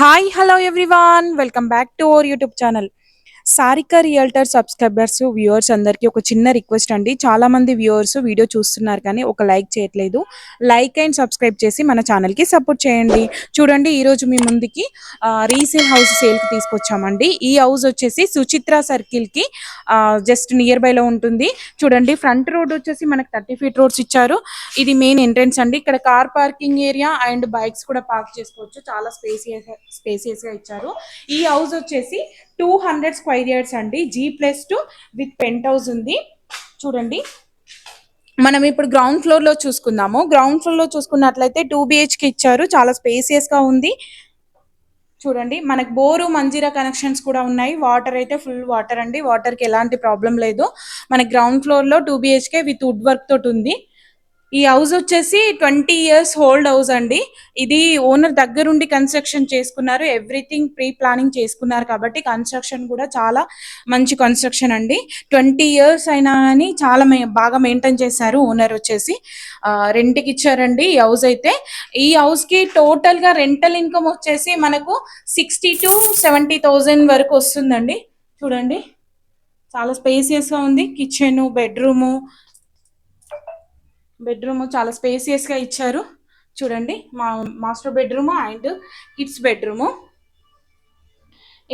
Hi, hello everyone. Welcome back to our YouTube channel. Sarika realtor subscribers viewers అందరికీ ఒక చిన్న request అండి చాలా మంది వ్యూవర్స్ వీడియో చూస్తున్నారు కానీ ఒక లైక్ చేయట్లేదు లైక్ అండ్ సబ్స్క్రైబ్ చేసి మన ఛానల్కి సపోర్ట్ చేయండి చూడండి ఈరోజు మీ ముందుకి రీసేల్ హౌస్ సేల్కి తీసుకొచ్చామండి ఈ హౌస్ వచ్చేసి సుచిత్ర సర్కిల్కి జస్ట్ నియర్ బైలో ఉంటుంది చూడండి ఫ్రంట్ రోడ్ వచ్చేసి మనకు థర్టీ ఫీట్ రోడ్స్ ఇచ్చారు ఇది మెయిన్ ఎంట్రెన్స్ అండి ఇక్కడ car parking area and bikes కూడా పార్క్ చేసుకోవచ్చు చాలా స్పేసియస్ స్పేసియస్గా ఇచ్చారు ఈ హౌస్ వచ్చేసి టూ హండ్రెడ్ స్క్వైర్ యార్డ్స్ అండి G plus two with penthouse ఉంది చూడండి మనం ఇప్పుడు గ్రౌండ్ ఫ్లోర్ లో చూసుకుందాము గ్రౌండ్ ఫ్లోర్ లో చూసుకున్నట్లయితే టూ బిహెచ్కి ఇచ్చారు చాలా స్పేసియస్ గా ఉంది చూడండి మనకు బోరు మంజీరా కనెక్షన్స్ కూడా ఉన్నాయి వాటర్ అయితే ఫుల్ వాటర్ అండి వాటర్కి ఎలాంటి ప్రాబ్లం లేదు మనకి గ్రౌండ్ ఫ్లోర్లో two BHK with wood work తోటి ఉంది ఈ హౌస్ వచ్చేసి ట్వంటీ ఇయర్స్ హోల్డ్ హౌస్ అండి ఇది ఓనర్ దగ్గరుండి కన్స్ట్రక్షన్ చేసుకున్నారు ఎవ్రీథింగ్ ప్రీ ప్లానింగ్ చేసుకున్నారు కాబట్టి కన్స్ట్రక్షన్ కూడా చాలా మంచి కన్స్ట్రక్షన్ అండి ట్వంటీ ఇయర్స్ అయినా కానీ చాలా బాగా మెయింటైన్ చేశారు ఓనర్ వచ్చేసి రెంట్కి ఇచ్చారండి ఈ హౌస్ అయితే ఈ హౌస్కి టోటల్గా రెంటల్ ఇన్కమ్ వచ్చేసి మనకు సిక్స్టీ టు సెవెంటీ థౌజండ్ వరకు వస్తుందండి చూడండి చాలా స్పేసియస్గా ఉంది కిచెన్ బెడ్రూము బెడ్రూమ్ చాలా స్పేసియస్గా ఇచ్చారు చూడండి మా master bedroom and kids bedroom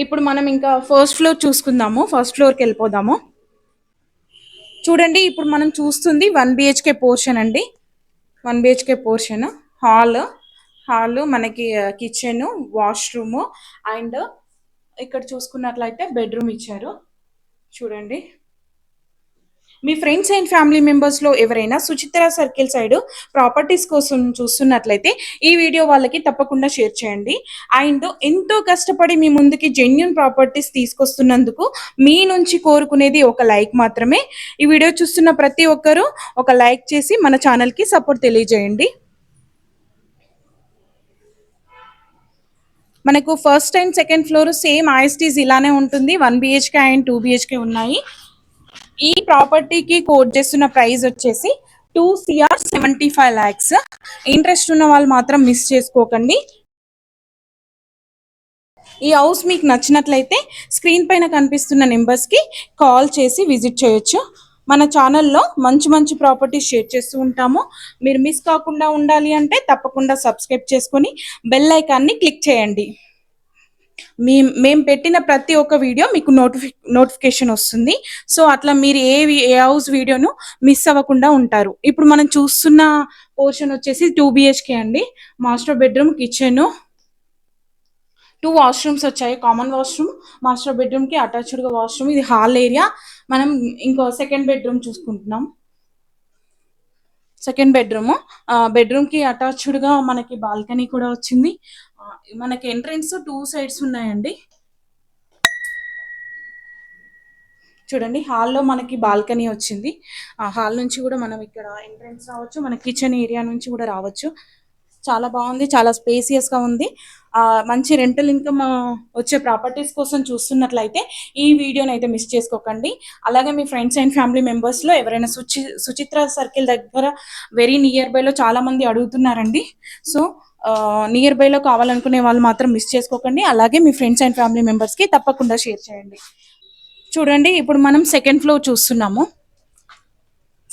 ఇప్పుడు మనం ఇంకా ఫస్ట్ ఫ్లోర్ చూసుకుందాము ఫస్ట్ ఫ్లోర్కి వెళ్ళిపోదాము చూడండి ఇప్పుడు మనం చూస్తుంది వన్ బిహెచ్కే పోర్షన్ అండి one BHK portion hall hall మనకి కిచెన్ uh, వాష్రూమ్ అండ్ ఇక్కడ చూసుకున్నట్లయితే బెడ్రూమ్ ఇచ్చారు చూడండి మీ ఫ్రెండ్స్ అండ్ ఫ్యామిలీ మెంబర్స్లో ఎవరైనా సుచిత్ర సర్కిల్ సైడ్ ప్రాపర్టీస్ కోసం చూస్తున్నట్లయితే ఈ వీడియో వాళ్ళకి తప్పకుండా షేర్ చేయండి అండ్ ఎంతో కష్టపడి మీ ముందుకి జెన్యున్ ప్రాపర్టీస్ తీసుకొస్తున్నందుకు మీ నుంచి కోరుకునేది ఒక లైక్ మాత్రమే ఈ వీడియో చూస్తున్న ప్రతి ఒక్కరూ ఒక లైక్ చేసి మన ఛానల్కి సపోర్ట్ తెలియజేయండి మనకు first and second floor same as it is ఇలానే ఉంటుంది one BHK and two BHK ఉన్నాయి ఈ ప్రాపర్టీకి కోట్ చేస్తున్న ప్రైస్ వచ్చేసి two CR seventy five lakhs interest ఉన్న వాళ్ళు మాత్రం మిస్ చేసుకోకండి ఈ హౌస్ మీకు నచ్చినట్లయితే స్క్రీన్ పైన కనిపిస్తున్న నెంబర్స్కి కాల్ చేసి విజిట్ చేయొచ్చు మన ఛానల్లో మంచి మంచి ప్రాపర్టీస్ షేర్ చేస్తూ ఉంటాము మీరు మిస్ కాకుండా ఉండాలి అంటే తప్పకుండా సబ్స్క్రైబ్ చేసుకొని బెల్ ఐకాన్ని క్లిక్ చేయండి మీ మేము పెట్టిన ప్రతి ఒక్క వీడియో మీకు నోటిఫి నోటిఫికేషన్ వస్తుంది సో అట్లా మీరు ఏ ఏ హౌస్ వీడియోను మిస్ అవ్వకుండా ఉంటారు ఇప్పుడు మనం చూస్తున్న పోర్షన్ వచ్చేసి టూ బిహెచ్కే అండి master bedroom kitchen two washrooms వచ్చాయి కామన్ వాష్రూమ్ మాస్టర్ బెడ్రూమ్కి అటాచ్డ్గా వాష్రూమ్ ఇది హాల్ ఏరియా మనం ఇంకో సెకండ్ బెడ్రూమ్ చూసుకుంటున్నాం సెకండ్ బెడ్రూమ్ బెడ్రూమ్కి అటాచ్డ్గా మనకి బాల్కనీ కూడా వచ్చింది మనకి ఎంట్రన్స్ టూ సైడ్స్ ఉన్నాయండి చూడండి హాల్లో మనకి బాల్కనీ వచ్చింది ఆ హాల్ నుంచి కూడా మనం ఇక్కడ ఎంట్రన్స్ రావచ్చు మన కిచెన్ ఏరియా నుంచి కూడా రావచ్చు చాలా బాగుంది చాలా స్పేసియస్గా ఉంది మంచి రెంటల్ ఇన్కమ్ వచ్చే ప్రాపర్టీస్ కోసం చూస్తున్నట్లయితే ఈ వీడియోని అయితే మిస్ చేసుకోకండి అలాగే మీ ఫ్రెండ్స్ అండ్ ఫ్యామిలీ మెంబర్స్లో ఎవరైనా సుచి సుచిత్ర సర్కిల్ దగ్గర వెరీ నియర్ బైలో చాలామంది అడుగుతున్నారండి సో నియర్ బైలో కావాలనుకునే వాళ్ళు మాత్రం మిస్ చేసుకోకండి అలాగే మీ ఫ్రెండ్స్ అండ్ ఫ్యామిలీ మెంబర్స్కి తప్పకుండా షేర్ చేయండి చూడండి ఇప్పుడు మనం సెకండ్ ఫ్లోర్ చూస్తున్నాము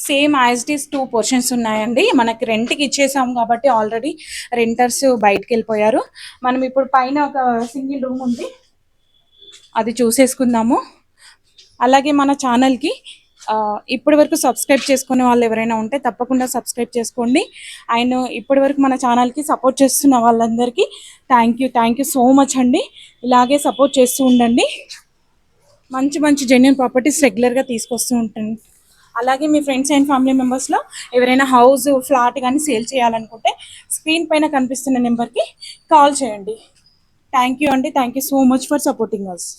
same as it is two portions ఉన్నాయండి మనకి రెంట్కి ఇచ్చేసాము కాబట్టి ఆల్రెడీ రెంటర్స్ బయటకు వెళ్ళిపోయారు మనం ఇప్పుడు పైన ఒక సింగిల్ రూమ్ ఉంది అది చూసేసుకుందాము అలాగే మన ఛానల్కి ఇప్పటి వరకు సబ్స్క్రైబ్ చేసుకునే వాళ్ళు ఎవరైనా ఉంటే తప్పకుండా సబ్స్క్రైబ్ చేసుకోండి అండ్ ఇప్పటి వరకు మన ఛానల్కి సపోర్ట్ చేస్తున్న వాళ్ళందరికీ thank you thank you so much అండి ఇలాగే సపోర్ట్ చేస్తూ ఉండండి మంచి మంచి జెన్యున్ ప్రాపర్టీస్ రెగ్యులర్గా తీసుకొస్తూ ఉంటుంది అలాగే మీ ఫ్రెండ్స్ అండ్ ఫ్యామిలీ మెంబర్స్లో ఎవరైనా హౌస్ ఫ్లాట్ కానీ సేల్ చేయాలనుకుంటే స్క్రీన్ పైన కనిపిస్తున్న నెంబర్కి కాల్ చేయండి థ్యాంక్ యూ అండి thank you so much for supporting us